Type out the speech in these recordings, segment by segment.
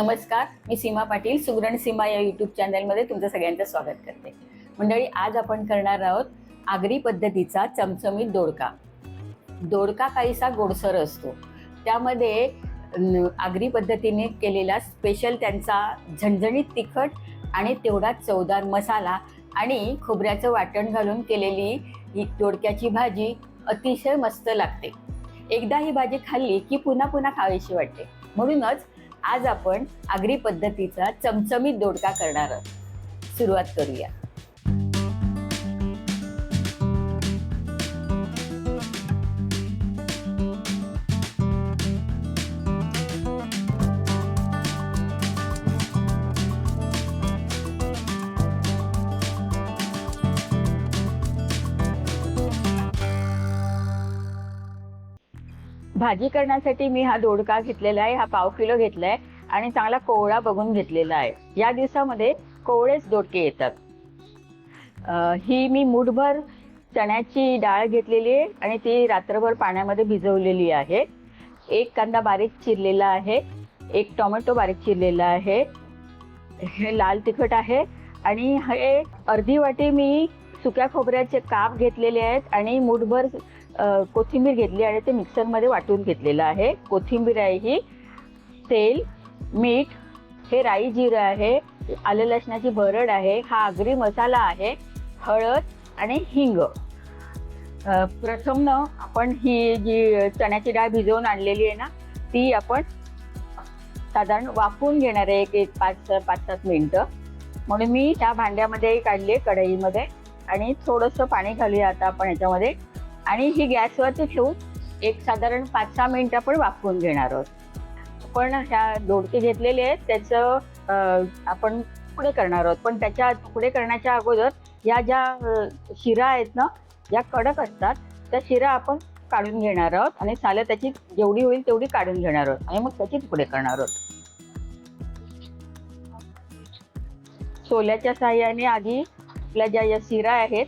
नमस्कार मी सीमा पाटील सुगरण सीमा या यूट्यूब चॅनलमध्ये तुमचं सगळ्यांचं स्वागत करते. मंडळी आज आपण करणार आहोत आगरी पद्धतीचा चमचमीत दोडका. दोडका काहीसा गोडसर असतो. त्यामध्ये आगरी पद्धतीने केलेला स्पेशल त्यांचा झणझणीत तिखट आणि तेवढाच चवदार मसाला आणि खोबऱ्याचं वाटण घालून केलेली ही दोडक्याची भाजी अतिशय मस्त लागते. एकदा ही भाजी खाल्ली की पुन्हा पुन्हा खावीशी वाटते. म्हणूनच आज आपण आगरी पद्धतीचा चमचमीत दोडका करणार आहोत. सुरुवात करूया. भाजी करण्यासाठी मी हा दोडका घेतलेला आहे हा पाव किलो घेतला आहे आणि चांगला कोवळा बघून घेतलेला आहे. या दिवसामध्ये कोवळेच दोडके येतात. ही मी मुठभर चण्याची डाळ घेतलेली आहे आणि ती रात्रभर पाण्यामध्ये भिजवलेली आहे. एक कांदा बारीक चिरलेला आहे एक टोमॅटो बारीक चिरलेला आहे हे लाल तिखट आहे आणि हे अर्धी वाटी मी सुक्या खोबऱ्याचे काप घेतलेले आहेत आणि मुठभर कोथिंबीर घेतली आणि ते मिक्सरमध्ये वाटून घेतलेलं आहे. कोथिंबीर आहे ही तेल मीठ हे राई जिरं आहे आलं लसणाची भरड आहे हा आगरी मसाला आहे हळद आणि हिंग. प्रथम न आपण ही जी चण्याची डाळ भिजवून आणलेली आहे ना ती आपण साधारण वाफवून घेणार आहे एक एक पाच पाच सात मिनटं. म्हणून मी त्या भांड्यामध्ये काढली कढईमध्ये आणि थोडंसं पाणी घालूया आता आपण याच्यामध्ये. आणि ही गॅसवरती ठेवून एक साधारण पाच सहा मिनिटं आपण वाफवून घेणार आहोत. पण ह्या दोडके घेतलेले आहेत त्याचं आपण तुकडे करणार आहोत. पण त्याच्या तुकडे करण्याच्या अगोदर या ज्या शिरा आहेत ना या कडक असतात त्या शिरा आपण काढून घेणार आहोत आणि सालं त्याची जेवढी होईल तेवढी काढून घेणार आहोत आणि मग त्याची तुकडे करणार आहोत. सोल्याच्या साह्याने आधी आपल्या ज्या या शिरा आहेत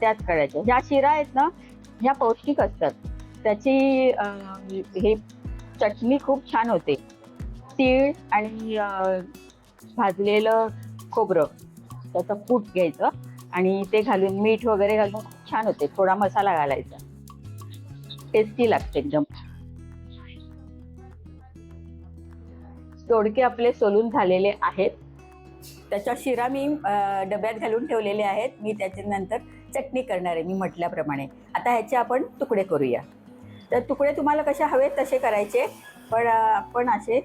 त्याच करायच्या ज्या शिरा आहेत ना ह्या पौष्टिक असतात. त्याची हे चटणी खूप छान होते. तीळ आणि भाजलेलं खोबरं. त्याचं कूट घ्यायचं आणि ते घालून मीठ वगैरे घालून खूप छान होते. थोडा मसाला घालायचा. टेस्टी लागते एकदम. दोडके आपले सोलून झालेले आहेत. त्याच्या शिरा मी डब्यात घालून ठेवलेले आहेत. मी त्याच्यानंतर चटणी करणार आहे मी म्हटल्याप्रमाणे. आता ह्याचे आपण तुकडे करूया. तर तुकडे तुम्हाला कसे हवेत तसे करायचे. पण आपण असे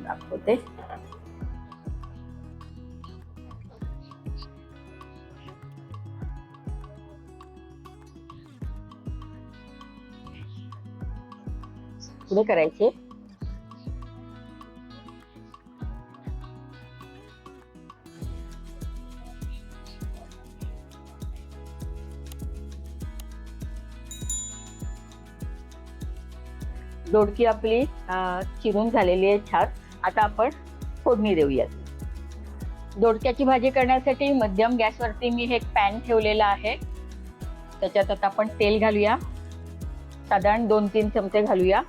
दाखवते. तुकडे करायचे. दोडकी आपली चिरून झालेली आहे छान. आता आपण फोडणी देऊयात. दोडक्याची भाजी करण्यासाठी मध्यम गॅसवरती मी हे पॅन ठेवलेला आहे. त्याच्यात आता आपण तेल घालूया. साधारण दोन तीन चमचे घालूया.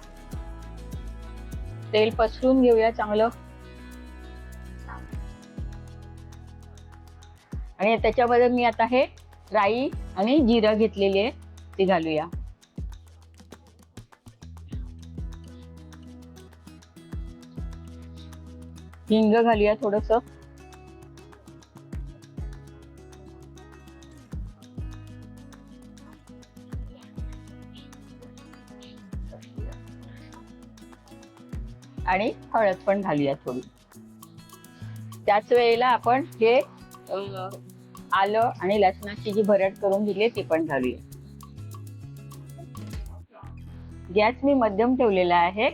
तेल पसरून घेऊया चांगलं. आणि त्याच्यामध्ये मी आता हे राई आणि जिरं घेतलेली आहे ती घालूया. हिंग घालूया थोडस. आणि हळद पण घालूया थोडी. त्याच वेळेला आपण हे आलं आणि लसणाची जी भरट करून दिली ती पण घालूया. गॅस मी मध्यम ठेवलेला आहे.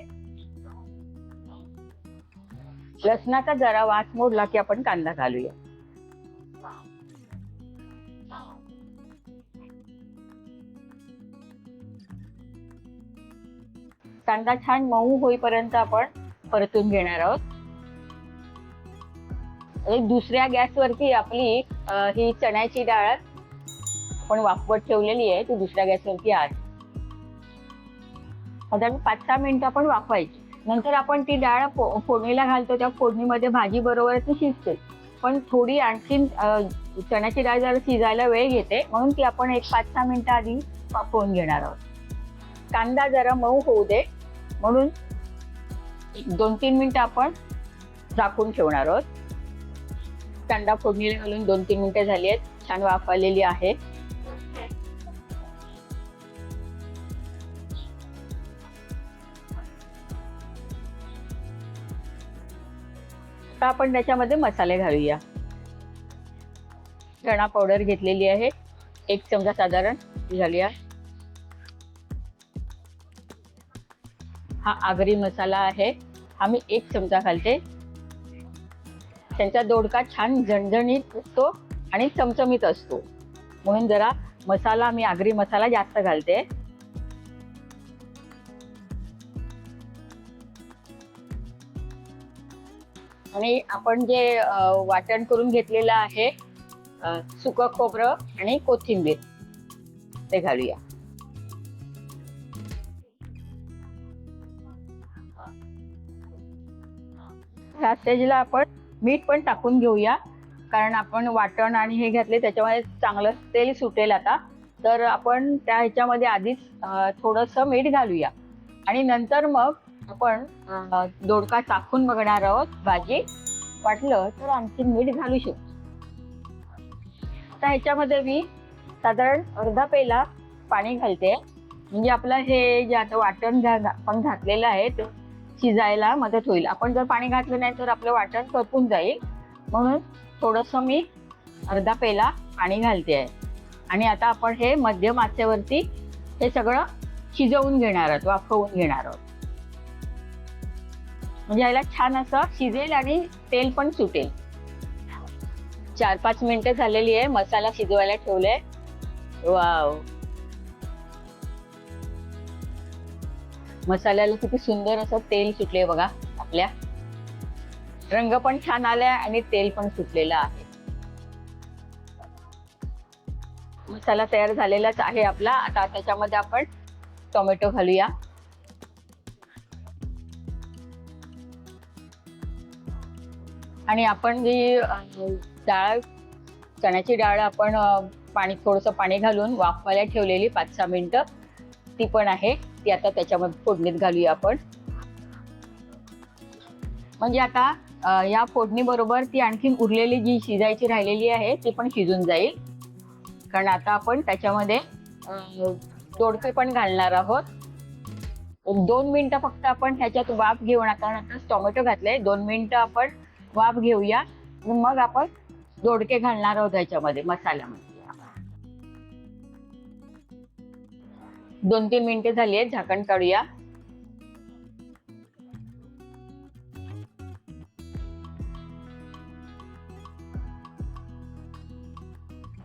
लसणाचा जरा वास मोडला की आपण कांदा घालूया. कांदा छान मऊ होईपर्यंत आपण परतून घेणार आहोत. आणि दुसऱ्या गॅसवरती आपली ही चण्याची डाळ आपण वाफवत ठेवलेली आहे ती दुसऱ्या गॅसवरती आहे. साधारण पाच सहा मिनिटं आपण वाफवायची. नंतर आपण ती डाळ फो- फोडणीला घालतो त्या फोडणीमध्ये भाजी बरोबर ती शिजते. पण थोडी आणखीन चण्याची डाळ जरा शिजायला वेळ घेते म्हणून ती आपण एक पाच सहा मिनिटं आधी वाफवून घेणार आहोत. कांदा जरा मऊ होऊ दे म्हणून दोन तीन मिनिटं आपण झाकून ठेवणार आहोत. कांदा फोडणीला घालून दोन तीन मिनिटं झाली आहेत छान वाफवलेली आहे. आता आपण त्याच्यामध्ये मसाले घालूया. चणा पावडर घेतलेली आहे. एक चमचा साधारण घालूया. हा आगरी मसाला आहे. हा मी एक चमचा घालते. त्यांचा दोडका छान झणझणीत असतो आणि चमचमीत असतो. म्हणून जरा मसाला मी आगरी मसाला जास्त घालते. आणि आपण जे वाटण करून घेतलेलं आहे सुकं खोबरं आणि कोथिंबीर. ते घालूया. ह्या स्टेजला आपण मीठ पण टाकून घेऊया. कारण आपण वाटण आणि हे घातले त्याच्यामध्ये चांगलं तेल सुटेल आता. तर आपण त्या ह्याच्यामध्ये आधीच थोडंसं मीठ घालूया. आणि नंतर मग आपण दोडका टाकून बघणार आहोत. भाजी वाटलं तर आणखी मीठ घालू शकतो. आता ह्याच्यामध्ये मी साधारण अर्धा पेला पाणी घालते. म्हणजे आपलं हे जे आता वाटण आपण घातलेलं आहे ते शिजायला मदत होईल. आपण जर पाणी घातलं नाही तर आपलं वाटण करपून जाईल. म्हणून थोडंसं मी अर्धा पेला पाणी घालते. आहे आणि आता आपण हे मध्यम आचेवरती हे सगळं शिजवून घेणार आहोत वाफवून घेणार आहोत. म्हणजे याला छान असं शिजेल आणि तेल पण सुटेल. चार पाच मिनिटं झालेली आहे मसाला शिजवायला ठेवलाय. वाव. मसाल्याला किती सुंदर असं तेल सुटले बघा आपल्या. रंग पण छान आलाय आणि तेल पण सुटलेलं आहे. मसाला तयार झालेलाच आहे आपला. आता त्याच्यामध्ये आपण टोमॅटो घालूया. आणि आपण जी डाळ चण्याची डाळ आपण पाणी थोडंसं पाणी घालून वाफवायला ठेवलेली पाच सहा मिनटं ती पण आहे. ती आता त्याच्यामध्ये फोडणीत घालूया आपण. म्हणजे आता या फोडणी बरोबर ती आणखीन उरलेली जी शिजायची राहिलेली आहे ती पण शिजून जाईल. कारण आता आपण त्याच्यामध्ये तोडके दोडके पण घालणार आहोत. दोन मिनिटं फक्त आपण ह्याच्यात वाफ घेऊन आता आता टोमॅटो घातले दोन मिनिटं आपण वाफ घेऊया. मग आपण दोडके घालणार आहोत ह्याच्यामध्ये मसाल्यामध्ये. दोन तीन मिनिटे झाली आहेत झाकण काढूया.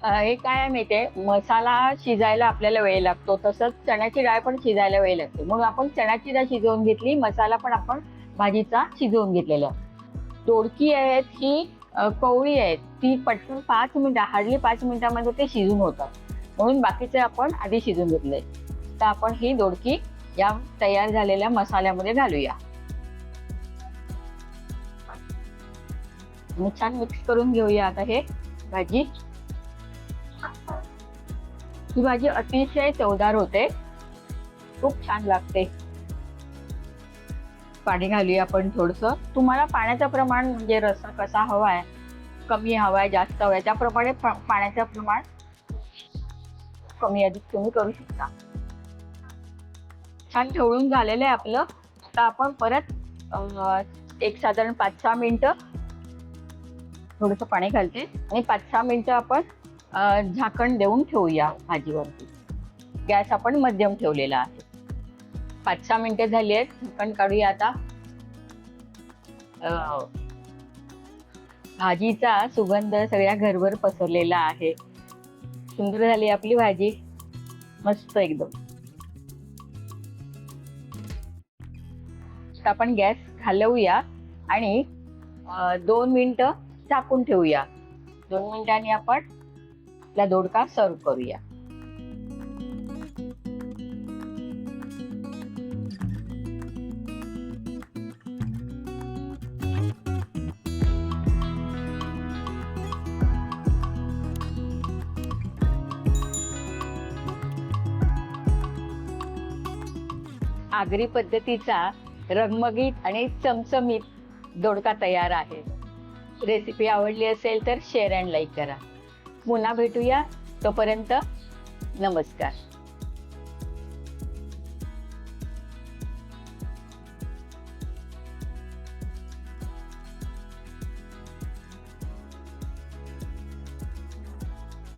हे काय आहे माहितीये? मसाला शिजायला आपल्याला वेळ लागतो. तसंच चण्याची डाळ पण शिजायला वेळ लागते. म्हणून आपण चण्याची डाळ शिजवून घेतली मसाला पण आपण भाजीचा शिजवून घेतलेला. दोडकी आहेत ही कोवळी कवळी आहेत. ती पटकन पाच मिनिटं हार्डली पाच मिनिटामध्ये ते शिजून होतात. म्हणून बाकीचे आपण आधी शिजून घेतले. तर आपण ही दोडकी या तयार झालेल्या मसाल्यामध्ये घालूया. आणि छान मिक्स करून घेऊया आता हे भाजी. ही भाजी अतिशय चवदार होते. खूप छान लागते. पाणी घालूया आपण थोडस. तुम्हाला पाण्याचं प्रमाण म्हणजे रस्सा कसा हवा आहे कमी हवा आहे जास्त हवाय त्याप्रमाणे पाण्याचं प्रमाण कमी अधिक तुम्ही करू शकता. छान ठेवून झालेलं आहे आपलं. आता आपण परत एक साधारण पाच सहा मिनटं थोडंसं पाणी घालते. आणि पाच सहा मिनटं आपण झाकण देऊन ठेवूया भाजीवरती. गॅस आपण मध्यम ठेवलेला आहे. पाच सहा मिनिटं झाली आहेत. झाकण काढूया आता. भाजीचा सुगंध सगळ्या घरभर पसरलेला आहे. सुंदर झाली आपली भाजी. मस्त एकदम. आपण गॅस घालवूया आणि दोन मिनिटं झाकून ठेवूया. दोन मिनिटांनी आपण आपला दोडका सर्व करूया. आगरी पद्धतीचा रंगमगीत आणि चमचमीत दोडका तयार आहे. रेसिपी आवडली असेल तर शेअर अँड लाईक करा. पुन्हा भेटूया. तोपर्यंत नमस्कार.